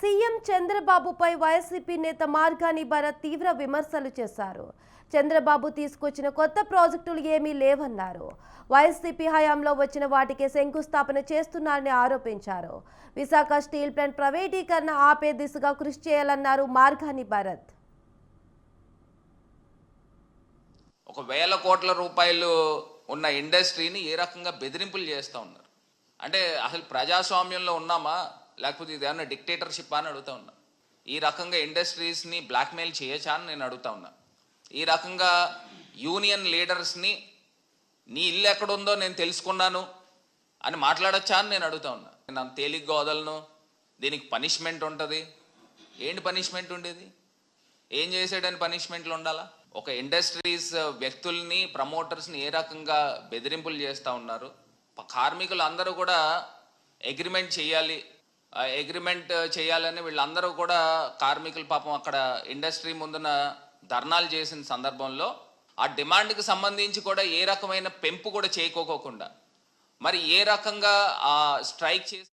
CM చంద్రబాబుపై YCP నేత మార్గాని భరత్ తీవ్ర విమర్శలు చేశారు. చంద్రబాబు తీసుకొచ్చిన కొత్త ప్రాజెక్టులు ఏమీ లేవన్నారు. వైసీపీ హయాంలో వచ్చిన వాటికి శంకుస్థాపన చేస్తున్నారని ఆరోపించారు. విశాఖ స్టీల్ ప్లాంట్ ప్రైవేటీకరణ ఆపే దిశగా కృషి చేయాలన్నారు మార్గాని భరత్. ఒక వేల కోట్ల రూపాయలు ఉన్న ఇండస్ట్రీని ఏ రకంగా బెదిరింపులు చేస్తూ ఉన్నారు? అంటే అసలు ప్రజాస్వామ్యంలో ఉన్నామా? లేకపోతే ఇది ఏమన్నా డిక్టేటర్షిప్ అని అడుగుతా ఉన్నా. ఈ రకంగా ఇండస్ట్రీస్ని బ్లాక్మెయిల్ చేయొచ్చా అని నేను అడుగుతా ఉన్నా. ఈ రకంగా యూనియన్ లీడర్స్ని నీ ఇల్లు ఎక్కడుందో నేను తెలుసుకున్నాను అని మాట్లాడొచ్చా అని నేను అడుగుతా ఉన్నా. నేను అంత తేలిగ్గా వదలను. దీనికి పనిష్మెంట్ ఉంటుంది. ఏంటి పనిష్మెంట్ ఉండేది? ఏం చేసాడని పనిష్మెంట్లు ఉండాలా? ఒక ఇండస్ట్రీస్ వ్యక్తుల్ని ప్రమోటర్స్ని ఏ రకంగా బెదిరింపులు చేస్తూ ఉన్నారు? కార్మికులు అందరూ కూడా అగ్రిమెంట్ చేయాలి. అగ్రిమెంట్ చేయాలని వీళ్ళందరూ కూడా కార్మికులు పాపం అక్కడ ఇండస్ట్రీ ముందున ధర్నాలు చేసిన సందర్భంలో ఆ డిమాండ్కి సంబంధించి కూడా ఏ రకమైన పెంపు కూడా చేయకోకోకుండా మరి ఏ రకంగా ఆ స్ట్రైక్ చేసి